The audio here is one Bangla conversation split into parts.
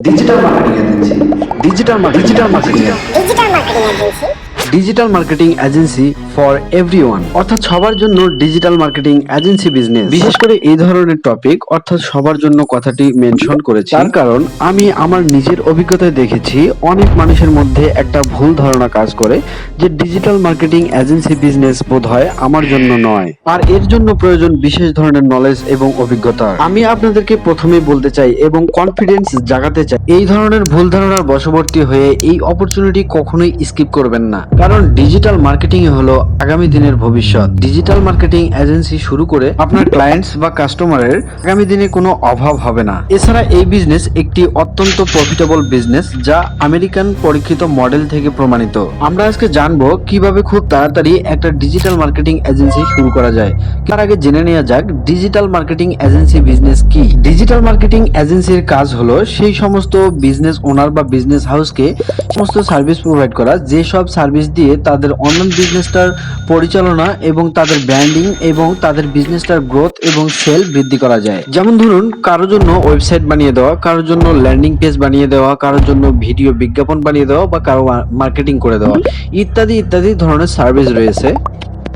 Digital marketing agency digital digital marketing digital marketing agency digital marketing agency for everyone অর্থাৎ সবার জন্য ডিজিটাল মার্কেটিং এজেন্সি বিজনেস বিশেষ করে এই ধরনের টপিক অর্থাৎ সবার জন্য কথাটি মেনশন করেছি। তার কারণ, আমি আমার নিজের অভিজ্ঞতায় দেখেছি, অনেক মানুষের মধ্যে একটা ভুল ধারণা কাজ করে যে ডিজিটাল মার্কেটিং এজেন্সি বিজনেস বোধ হয় আমার জন্য নয়। আর এর জন্য প্রয়োজন বিশেষ ধরনের নলেজ এবং অভিজ্ঞতা। আমি আপনাদেরকে প্রথমে বলতে চাই এবং কনফিডেন্স জাগাতে চাই। এই ধরনের ভুল ধারণার বশবর্তী হয়ে এই অপরচুনিটি কখনোই স্কিপ করবেন না। কারণ ডিজিটাল মার্কেটিং হলো আগামী দিনের ভবিষ্যৎ। ডিজিটাল মার্কেটিং এজেন্সি শুরু করে আপনার ক্লায়েন্টস বা কাস্টমারের আগামী দিনে কোনো অভাব হবে না। এছাড়া এই বিজনেস একটি অত্যন্ত প্রফিটেবল বিজনেস যা আমেরিকান পরীক্ষিত মডেল থেকে প্রমাণিত। আমরা আজকে জানব কীভাবে খুব তাড়াতাড়ি একটা ডিজিটাল মার্কেটিং এজেন্সি শুরু করা যায়। তার আগে জেনে নেওয়া যাক ডিজিটাল মার্কেটিং এজেন্সি বিজনেস কি। ডিজিটাল মার্কেটিং এজেন্সির কাজ হলো সেই সমস্ত বিজনেস ওনার বা বিজনেস হাউসকে সমস্ত সার্ভিস প্রোভাইড করা, যে সব সার্ভিস দিয়ে তাদের অনলাইন বিজনেসটার পরিচালনা এবং তাদের ব্র্যান্ডিং এবং তাদের বিজনেসটার গ্রোথ এবং সেল বৃদ্ধি করা যায়। যেমন ধরুন, কারোর জন্য ওয়েবসাইট বানিয়ে দেওয়া, কারোর জন্য ল্যান্ডিং পেজ বানিয়ে দেওয়া, কারোর জন্য ভিডিও বিজ্ঞাপন বানিয়ে দেওয়া বা কারও মার্কেটিং করে দেওয়া, ইত্যাদি ইত্যাদি ধরনের সার্ভিস রয়েছে।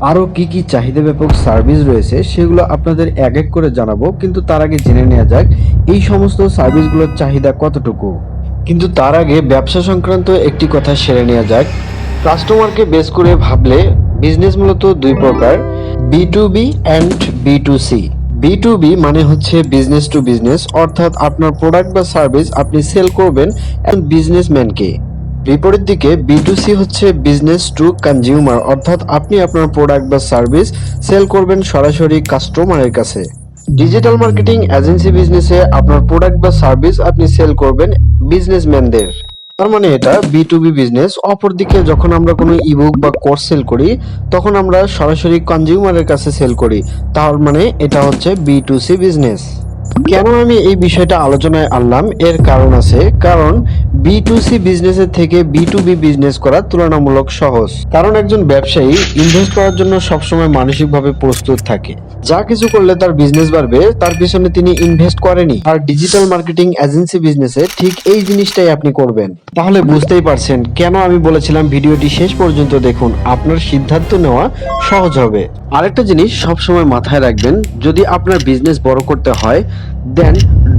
আরও কি কি চাহিদা ব্যাপক সার্ভিস রয়েছে সেগুলো আপনাদের এক এক করে জানাব, কিন্তু তার আগে জেনে নেওয়া যাক, এই সমস্ত সার্ভিসগুলোর চাহিদা কতটুকু? কিন্তু তার আগে ব্যবসা সংক্রান্ত একটি কথা সেরে নেওয়া যাক। কাস্টমারকে বেস করে ভাবলে বিজনেস মূলত দুই প্রকার B to B and B to C B to B মানে হচ্ছে বিজনেস টু বিজনেস অর্থাৎ আপনার প্রোডাক্ট বা সার্ভিস আপনি সেল করবেন বিজনেসম্যানকে বিপরীত দিকে বি টু সি হচ্ছে বিজনেস টু কনজিউমার অর্থাৎ আপনি আপনার প্রোডাক্ট বা সার্ভিস সেল করবেন সরাসরি কাস্টমারের কাছে। ডিজিটাল মার্কেটিং এজেন্সি বিজনেসে আপনার প্রোডাক্ট বা সার্ভিস আপনি সেল করবেন বিজনেসম্যানদের তার মানে এটা বি টু বি বিজনেস অপরদিকে যখন আমরা কোনো ইবুক বা কোর্স সেল করি, তখন আমরা সরাসরি কনজিউমারের কাছে সেল করি। তার মানে এটা হচ্ছে বি টু সি বিজনেস কেন আমি এই বিষয়টা আলোচনায় আনলাম? এর কারণ আছে, কারণ বি টু সি বিজনেসের থেকে বি টু বি বিজনেস করা তুলনামূলক সহজ। কারণ একজন ব্যবসায়ী ইনভেস্ট করার জন্য সবসময় মানসিকভাবে প্রস্তুত থাকে। যা কিছু করলে তার বিজনেস বাড়বে, তার পিছনে তিনি ইনভেস্ট করেনি। আর ডিজিটাল মার্কেটিং এজেন্সি বিজনেসে ঠিক এই জিনিসটাই আপনি করবেন। তাহলে বুঝতেই পারছেন কেন আমি বলেছিলাম ভিডিওটি শেষ পর্যন্ত দেখুন, আপনার সিদ্ধান্ত নেওয়া সহজ হবে। আরেকটা জিনিস সবসময় মাথায় রাখবেন, যদি আপনার বিজনেস বড় করতে হয় then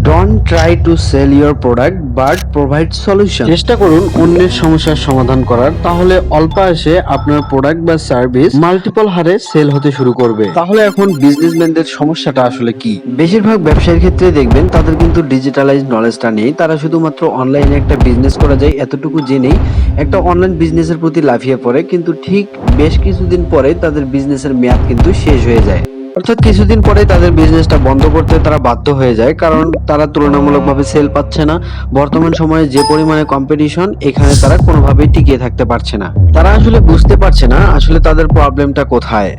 don't try to sell your product but provide solution চেষ্টা করুন অন্যের সমস্যার সমাধান করার তাহলে অল্প আসে আপনার প্রোডাক্ট বা সার্ভিস মাল্টিপল হারে সেল হতে শুরু করবে। তাহলে এখন বিজনেসম্যানদের সমস্যাটা আসলে কি? বেশিরভাগ ব্যবসায়ীর ক্ষেত্রে দেখবেন তাদের কিন্তু ডিজিটালাইজ নলেজটা নেই। তারা শুধুমাত্র অনলাইনে একটা বিজনেস করা যায় এতটুকু জেনেই একটা অনলাইন বিজনেসের প্রতি লাফিয়ে পড়ে। কিন্তু ঠিক বেশ কিছুদিন পরে তাদের বিজনেসের মেয়াদ কিন্তু শেষ হয়ে যায়। অর্থাৎ কিছুদিন পরে তাদের বিজনেসটা বন্ধ করতে তারা বাধ্য হয়ে যায়, কারণ তারা তুলনামূলকভাবে সেল পাচ্ছে না। বর্তমান সময়ে যে পরিমাণে কম্পিটিশন এখানে তারা কোনোভাবেই টিকিয়ে থাকতে পারছে না। তারা আসলে বুঝতে পারছে না আসলে তাদের প্রবলেমটা কোথায়।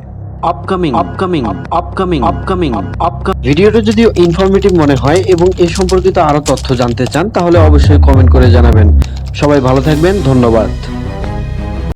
Upcoming upcoming upcoming upcoming upcoming ভিডিওটা যদি ইনফরমেটিভ মনে হয় এবং এ সম্পর্কিত আরও তথ্য জানতে চান, তাহলে অবশ্যই কমেন্ট করে জানাবেন। সবাই ভালো থাকবেন, ধন্যবাদ।